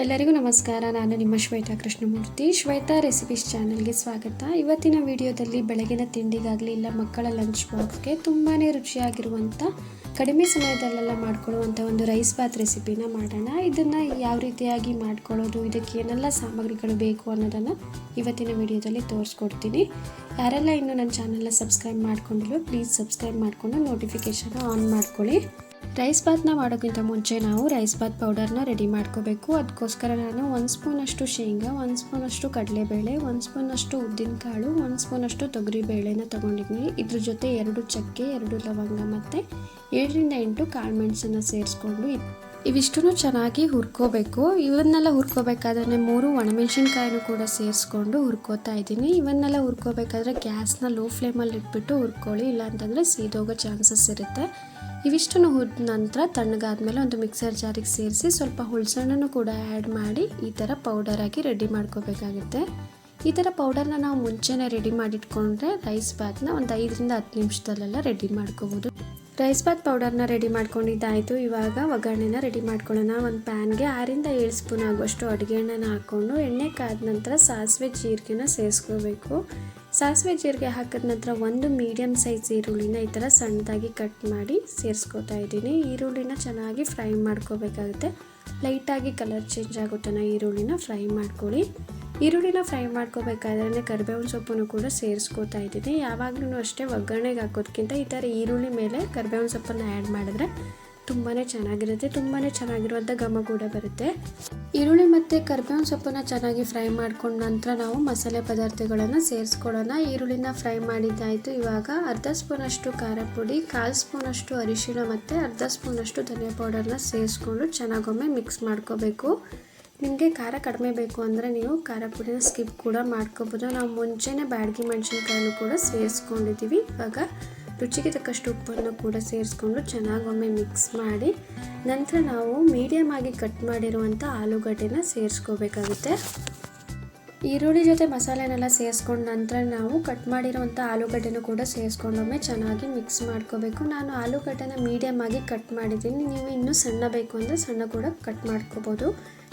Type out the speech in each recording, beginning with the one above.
ಎಲ್ಲರಿಗೂ ನಮಸ್ಕಾರ. ನಾನು ನಿಮ್ಮ ಶ್ವೇತಾ ಕೃಷ್ಣಮೂರ್ತಿ. ಶ್ವೇತಾ ರೆಸಿಪೀಸ್ ಚಾನಲ್ಗೆ ಸ್ವಾಗತ. ಇವತ್ತಿನ ವಿಡಿಯೋದಲ್ಲಿ ಬೆಳಗಿನ ತಿಂಡಿಗಾಗಲಿ ಇಲ್ಲ ಮಕ್ಕಳ ಲಂಚ್ ಬಾಕ್ಸ್ಗೆ ತುಂಬಾ ರುಚಿಯಾಗಿರುವಂಥ ಕಡಿಮೆ ಸಮಯದಲ್ಲೆಲ್ಲ ಮಾಡ್ಕೊಳ್ಳುವಂಥ ಒಂದು ರೈಸ್ ಬಾತ್ ರೆಸಿಪಿನ ಮಾಡೋಣ. ಇದನ್ನು ಯಾವ ರೀತಿಯಾಗಿ ಮಾಡ್ಕೊಳ್ಳೋದು, ಇದಕ್ಕೆ ಏನೆಲ್ಲ ಸಾಮಗ್ರಿಗಳು ಬೇಕು ಅನ್ನೋದನ್ನು ಇವತ್ತಿನ ವಿಡಿಯೋದಲ್ಲಿ ತೋರಿಸ್ಕೊಡ್ತೀನಿ. ಯಾರೆಲ್ಲ ಇನ್ನೂ ನನ್ನ ಚಾನಲ್ನ ಸಬ್ಸ್ಕ್ರೈಬ್ ಮಾಡ್ಕೊಂಡಿಲ್ಲ ಪ್ಲೀಸ್ ಸಬ್ಸ್ಕ್ರೈಬ್ ಮಾಡಿಕೊಂಡು ನೋಟಿಫಿಕೇಷನ್ ಆನ್ ಮಾಡ್ಕೊಳ್ಳಿ. ರೈಸ್ ಬಾತ್ನ ಮಾಡೋಕ್ಕಿಂತ ಮುಂಚೆ ನಾವು ರೈಸ್ ಬಾತ್ ಪೌಡರ್ನ ರೆಡಿ ಮಾಡ್ಕೋಬೇಕು. ಅದಕ್ಕೋಸ್ಕರ ನಾನು ಒಂದು ಸ್ಪೂನಷ್ಟು ಶೇಂಗಾ ಒಂದು ಸ್ಪೂನಷ್ಟು ಕಡಲೆಬೇಳೆ ಒಂದು ಸ್ಪೂನಷ್ಟು ಉದ್ದಿನಕಾಳು ಒಂದು ಸ್ಪೂನಷ್ಟು ತೊಗರಿಬೇಳೆನ ತೊಗೊಂಡಿದ್ದೀನಿ ಇದ್ರ ಜೊತೆ ಎರಡು ಚಕ್ಕೆ, ಎರಡು ಲವಂಗ ಮತ್ತು ಏಳರಿಂದ ಎಂಟು ಕಾಳು ಮೆಣಸನ್ನು ಸೇರಿಸ್ಕೊಂಡು ಇವಿಷ್ಟೂ ಚೆನ್ನಾಗಿ ಹುರ್ಕೋಬೇಕು. ಇವನ್ನೆಲ್ಲ ಹುರ್ಕೋಬೇಕಾದ್ರೆ ಮೂರು ಒಣಮೆಣಸಿನ್ಕಾಯಿನೂ ಕೂಡ ಸೇರಿಸ್ಕೊಂಡು ಹುರ್ಕೋತಾ ಇದ್ದೀನಿ. ಇವನ್ನೆಲ್ಲ ಹುರ್ಕೋಬೇಕಾದ್ರೆ ಗ್ಯಾಸ್ನ ಲೋ ಫ್ಲೇಮಲ್ಲಿ ಇಟ್ಬಿಟ್ಟು ಹುರ್ಕೊಳ್ಳಿ. ಇಲ್ಲಾಂತಂದರೆ ಸೀದೋಗೋ ಚಾನ್ಸಸ್ ಇರುತ್ತೆ. ಇವಿಷ್ಟನ್ನು ಹುರಿದ ನಂತರ ತಣ್ಣಗಾದ್ಮೇಲೆ ಒಂದು ಮಿಕ್ಸರ್ ಜಾರಿಗೆ ಸೇರಿಸಿ ಸ್ವಲ್ಪ ಹುಳ್ಸಣ್ಣನ್ನು ಕೂಡ ಆ್ಯಡ್ ಮಾಡಿ ಈ ಥರ ಪೌಡರ್ ಆಗಿ ರೆಡಿ ಮಾಡ್ಕೋಬೇಕಾಗುತ್ತೆ. ಈ ಥರ ಪೌಡರ್ನ ನಾವು ಮುಂಚೆನೇ ರೆಡಿ ಮಾಡಿಟ್ಕೊಂಡ್ರೆ ರೈಸ್ ಬಾತ್ನ ಒಂದು ಐದರಿಂದ ಹತ್ತು ನಿಮಿಷದಲ್ಲೆಲ್ಲ ರೆಡಿ ಮಾಡ್ಕೋಬೋದು. ರೈಸ್ ಬಾತ್ ಪೌಡರ್ನ ರೆಡಿ ಮಾಡ್ಕೊಂಡಿದ್ದಾಯಿತು. ಇವಾಗ ಒಗ್ಗರಣೆನ ರೆಡಿ ಮಾಡ್ಕೊಳ್ಳೋಣ. ಒಂದು ಪ್ಯಾನ್ಗೆ ಆರಿಂದ ಏಳು ಸ್ಪೂನ್ ಆಗುವಷ್ಟು ಅಡುಗೆ ಎಣ್ಣೆನ ಹಾಕ್ಕೊಂಡು ಎಣ್ಣೆ ಕಾದ ನಂತರ ಸಾಸಿವೆ, ಜೀರಿಗೆನ ಸೇರಿಸ್ಕೋಬೇಕು. ಸಾಸಿವೆ ಜೀರಿಗೆ ಹಾಕಿದ ನಂತರ ಒಂದು ಮೀಡಿಯಮ್ ಸೈಜ್ ಈರುಳ್ಳಿನ ಈ ಥರ ಸಣ್ಣದಾಗಿ ಕಟ್ ಮಾಡಿ ಸೇರಿಸ್ಕೊತಾ ಇದ್ದೀನಿ. ಈರುಳ್ಳಿನ ಚೆನ್ನಾಗಿ ಫ್ರೈ ಮಾಡ್ಕೋಬೇಕಾಗುತ್ತೆ. ಲೈಟಾಗಿ ಕಲರ್ ಚೇಂಜ್ ಆಗುತ್ತಾನೆ ಈರುಳ್ಳಿನ ಫ್ರೈ ಮಾಡ್ಕೊಳ್ಳಿ. ಈರುಳ್ಳಿನ ಫ್ರೈ ಮಾಡ್ಕೋಬೇಕಾದ್ರೆ ಕರಿಬೇವಿನ ಸೊಪ್ಪನ್ನು ಕೂಡ ಸೇರಿಸ್ಕೋತಾ ಇದ್ದೀನಿ. ಯಾವಾಗಲೂ ಅಷ್ಟೇ ಒಗ್ಗರಣೆಗೆ ಹಾಕೋದಕ್ಕಿಂತ ಈ ಥರ ಈರುಳ್ಳಿ ಮೇಲೆ ಕರಿಬೇವಿನ ಸೊಪ್ಪನ್ನು ಆ್ಯಡ್ ಮಾಡಿದ್ರೆ ತುಂಬಾ ಚೆನ್ನಾಗಿರುತ್ತೆ ತುಂಬಾ ಚೆನ್ನಾಗಿರುವಂಥ ಘಮ ಕೂಡ ಬರುತ್ತೆ. ಈರುಳ್ಳಿ ಮತ್ತು ಕರ್ಬೇವಿನ ಸೊಪ್ಪನ್ನು ಚೆನ್ನಾಗಿ ಫ್ರೈ ಮಾಡ್ಕೊಂಡ ನಂತರ ನಾವು ಮಸಾಲೆ ಪದಾರ್ಥಗಳನ್ನು ಸೇರಿಸ್ಕೊಳ್ಳೋಣ. ಈರುಳ್ಳಿನ ಫ್ರೈ ಮಾಡಿದ್ದಾಯಿತು, ಇವಾಗ ಅರ್ಧ ಸ್ಪೂನಷ್ಟು ಖಾರ ಪುಡಿ, ಕಾಲು ಸ್ಪೂನಷ್ಟು ಅರಿಶಿಣ ಮತ್ತು ಅರ್ಧ ಸ್ಪೂನಷ್ಟು ಧನಿಯಾ ಪೌಡರ್ನ ಸೇರಿಸ್ಕೊಂಡು ಚೆನ್ನಾಗೊಮ್ಮೆ ಮಿಕ್ಸ್ ಮಾಡ್ಕೋಬೇಕು. ನಿಮಗೆ ಖಾರ ಕಡಿಮೆ ಬೇಕು ಅಂದರೆ ನೀವು ಖಾರ ಪುಡಿನ ಸ್ಕಿಪ್ ಕೂಡ ಮಾಡ್ಕೋಬೋದು. ನಾವು ಮುಂಚೆನೇ ಬ್ಯಾಡಗಿ ಮೆಣಸಿನ್ಕಾಯನ್ನು ಕೂಡ ಸೇರಿಸ್ಕೊಂಡಿದ್ದೀವಿ. ಇವಾಗ ರುಚಿಗೆ ತಕ್ಕಷ್ಟು ಉಪ್ಪನ್ನು ಕೂಡ ಸೇರಿಸ್ಕೊಂಡು ಚೆನ್ನಾಗಿ ಒಮ್ಮೆ ಮಿಕ್ಸ್ ಮಾಡಿ ನಂತರ ನಾವು ಮೀಡಿಯಮ್ ಆಗಿ ಕಟ್ ಮಾಡಿರುವಂಥ ಆಲೂಗಡ್ಡೆನ ಸೇರಿಸ್ಕೋಬೇಕಾಗುತ್ತೆ. ಈರುಳ್ಳಿ ಜೊತೆ ಮಸಾಲೆನೆಲ್ಲ ಸೇರಿಸ್ಕೊಂಡ ನಂತರ ನಾವು ಕಟ್ ಮಾಡಿರುವಂಥ ಆಲೂಗಡ್ಡೆನೂ ಕೂಡ ಸೇರಿಸ್ಕೊಂಡೊಮ್ಮೆ ಚೆನ್ನಾಗಿ ಮಿಕ್ಸ್ ಮಾಡ್ಕೋಬೇಕು. ನಾನು ಆಲೂಗಡ್ಡೆನ ಮೀಡಿಯಮ್ ಆಗಿ ಕಟ್ ಮಾಡಿದ್ದೀನಿ. ನೀವು ಇನ್ನೂ ಸಣ್ಣ ಬೇಕು ಅಂದರೆ ಸಣ್ಣ ಕೂಡ ಕಟ್ ಮಾಡ್ಕೋಬೋದು.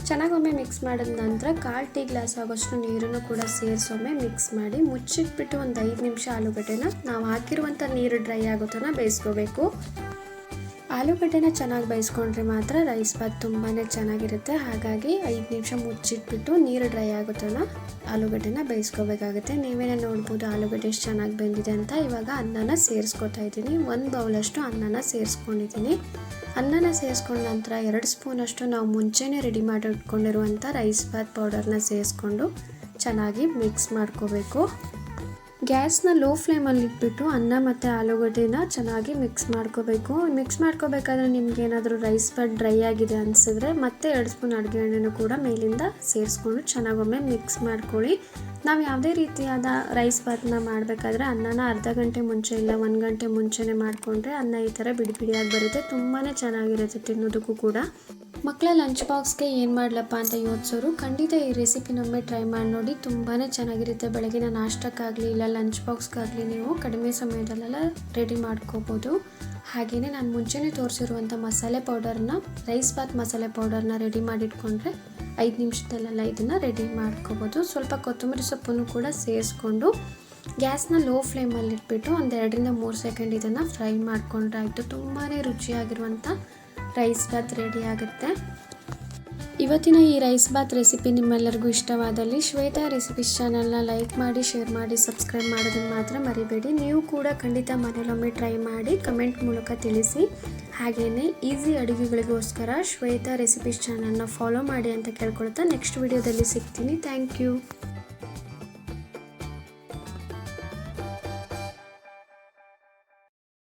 ಚೆನ್ನಾಗೊಮ್ಮೆ ಮಿಕ್ಸ್ ಮಾಡಿದ ನಂತರ ಕಾಲು ಟೀ ಗ್ಲಾಸ್ ಆಗೋಷ್ಟು ನೀರನ್ನು ಕೂಡ ಸೇರಿಸೊಮ್ಮೆ ಮಿಕ್ಸ್ ಮಾಡಿ ಮುಚ್ಚಿಟ್ಬಿಟ್ಟು ಒಂದು ಐದು ನಿಮಿಷ ಆಲೂಗಡ್ಡೆನ ನಾವು ಹಾಕಿರುವಂಥ ನೀರು ಡ್ರೈ ಆಗೋ ಥರ ಬೇಯಿಸ್ಕೋಬೇಕು. ಆಲೂಗಡ್ಡೆನ ಚೆನ್ನಾಗಿ ಬೇಯಿಸ್ಕೊಂಡ್ರೆ ಮಾತ್ರ ರೈಸ್ ಬಾತ್ ತುಂಬಾ ಚೆನ್ನಾಗಿರುತ್ತೆ. ಹಾಗಾಗಿ ಐದು ನಿಮಿಷ ಮುಚ್ಚಿಟ್ಬಿಟ್ಟು ನೀರು ಡ್ರೈ ಆಗುತ್ತಲ್ಲ ಆಲೂಗಡ್ಡೆನ ಬೇಯಿಸ್ಕೋಬೇಕಾಗುತ್ತೆ. ನೀವೇನೇ ನೋಡ್ಬೋದು ಆಲೂಗಡ್ಡೆ ಎಷ್ಟು ಚೆನ್ನಾಗಿ ಬೆಂದಿದೆ ಅಂತ. ಇವಾಗ ಅನ್ನನ ಸೇರಿಸ್ಕೊತಾ ಇದ್ದೀನಿ. ಒಂದು ಬೌಲಷ್ಟು ಅನ್ನನ ಸೇರಿಸ್ಕೊಂಡಿದ್ದೀನಿ. ಅನ್ನನ ಸೇರಿಸ್ಕೊಂಡ ನಂತರ ಎರಡು ಸ್ಪೂನಷ್ಟು ನಾವು ಮುಂಚೆನೇ ರೆಡಿ ಮಾಡಿ ಇಟ್ಕೊಂಡಿರುವಂಥ ರೈಸ್ ಬಾತ್ ಪೌಡರ್ನ ಸೇರಿಸ್ಕೊಂಡು ಚೆನ್ನಾಗಿ ಮಿಕ್ಸ್ ಮಾಡ್ಕೋಬೇಕು. ಗ್ಯಾಸ್ನ ಲೋ ಫ್ಲೇಮಲ್ಲಿ ಇಟ್ಬಿಟ್ಟು ಅನ್ನ ಮತ್ತು ಆಲೂಗಡ್ಡೆನ ಚೆನ್ನಾಗಿ ಮಿಕ್ಸ್ ಮಾಡ್ಕೋಬೇಕು. ಮಿಕ್ಸ್ ಮಾಡ್ಕೋಬೇಕಾದ್ರೆ ನಿಮ್ಗೆ ಏನಾದರೂ ರೈಸ್ ಬಾತ್ ಡ್ರೈ ಆಗಿದೆ ಅನಿಸಿದ್ರೆ ಮತ್ತೆ ಎರಡು ಸ್ಪೂನ್ ಅಡುಗೆ ಎಣ್ಣೆನೂ ಕೂಡ ಮೇಲಿಂದ ಸೇರಿಸ್ಕೊಂಡು ಚೆನ್ನಾಗೊಮ್ಮೆ ಮಿಕ್ಸ್ ಮಾಡ್ಕೊಳ್ಳಿ. ನಾವು ಯಾವುದೇ ರೀತಿಯಾದ ರೈಸ್ ಬಾತ್ನ ಮಾಡಬೇಕಾದ್ರೆ ಅನ್ನನ ಅರ್ಧ ಗಂಟೆ ಮುಂಚೆ ಇಲ್ಲ ಒಂದು ಗಂಟೆ ಮುಂಚೆನೇ ಮಾಡಿಕೊಂಡ್ರೆ ಅನ್ನ ಈ ಥರ ಬಿಡಿ ಬಿಡಿಯಾಗಿ ಬರುತ್ತೆ. ತುಂಬಾ ಚೆನ್ನಾಗಿರುತ್ತೆ ತಿನ್ನೋದಕ್ಕೂ ಕೂಡ. ಮಕ್ಕಳ ಲಂಚ್ ಬಾಕ್ಸ್ಗೆ ಏನು ಮಾಡಲಪ್ಪ ಅಂತ ಯೋಚಿಸೋರು, ಖಂಡಿತ ಈ ರೆಸಿಪಿನೊಮ್ಮೆ ಟ್ರೈ ಮಾಡಿ ನೋಡಿ ತುಂಬಾ ಚೆನ್ನಾಗಿರುತ್ತೆ. ಬೆಳಗಿನ ನಾಷ್ಟಕ್ಕಾಗಲಿ ಇಲ್ಲ ಲಂಚ್ ಬಾಕ್ಸ್ಗಾಗಲಿ ನೀವು ಕಡಿಮೆ ಸಮಯದಲ್ಲೆಲ್ಲ ರೆಡಿ ಮಾಡ್ಕೋಬೋದು. ಹಾಗೆಯೇ ನಾನು ಮುಂಚೆನೇ ತೋರಿಸಿರುವಂಥ ಮಸಾಲೆ ಪೌಡರ್ನ ರೈಸ್ ಬಾತ್ ಮಸಾಲೆ ಪೌಡರ್ನ ರೆಡಿ ಮಾಡಿಟ್ಕೊಂಡ್ರೆ ಐದು ನಿಮಿಷದಲ್ಲೆಲ್ಲ ಇದನ್ನು ರೆಡಿ ಮಾಡ್ಕೋಬೋದು. ಸ್ವಲ್ಪ ಕೊತ್ತಂಬರಿ ಸೊಪ್ಪನ್ನು ಕೂಡ ಸೇರಿಸ್ಕೊಂಡು ಗ್ಯಾಸ್ನ ಲೋ ಫ್ಲೇಮಲ್ಲಿ ಇಟ್ಬಿಟ್ಟು ಒಂದು ಎರಡರಿಂದ ಮೂರು ಸೆಕೆಂಡ್ ಇದನ್ನು ಫ್ರೈ ಮಾಡ್ಕೊಂಡ್ರೆ ಆಯಿತು. ತುಂಬಾ ರುಚಿಯಾಗಿರುವಂಥ ರೈಸ್ ಬಾತ್ ರೆಡಿ ಆಗುತ್ತೆ. ಇವತ್ತಿನ ಈ ರೈಸ್ ಬಾತ್ ರೆಸಿಪಿ ನಿಮ್ಮೆಲ್ಲರಿಗೂ ಇಷ್ಟವಾದಲ್ಲಿ ಶ್ವೇತಾ ರೆಸಿಪೀಸ್ ಚಾನಲ್ನ ಲೈಕ್ ಮಾಡಿ ಶೇರ್ ಮಾಡಿ ಸಬ್ಸ್ಕ್ರೈಬ್ ಮಾಡೋದನ್ನು ಮಾತ್ರ ಮರಿಬೇಡಿ. ನೀವು ಕೂಡ ಖಂಡಿತ ಮನೆಯಲ್ಲೊಮ್ಮೆ ಟ್ರೈ ಮಾಡಿ ಕಮೆಂಟ್ ಮೂಲಕ ತಿಳಿಸಿ. ಹಾಗೆಯೇ ಈಸಿ ಅಡುಗೆಗಳಿಗೋಸ್ಕರ ಶ್ವೇತಾ ರೆಸಿಪೀಸ್ ಚಾನಲ್ನ ಫಾಲೋ ಮಾಡಿ ಅಂತ ಕೇಳ್ಕೊಳ್ತಾ ನೆಕ್ಸ್ಟ್ ವಿಡಿಯೋದಲ್ಲಿ ಸಿಗ್ತೀನಿ. Thank you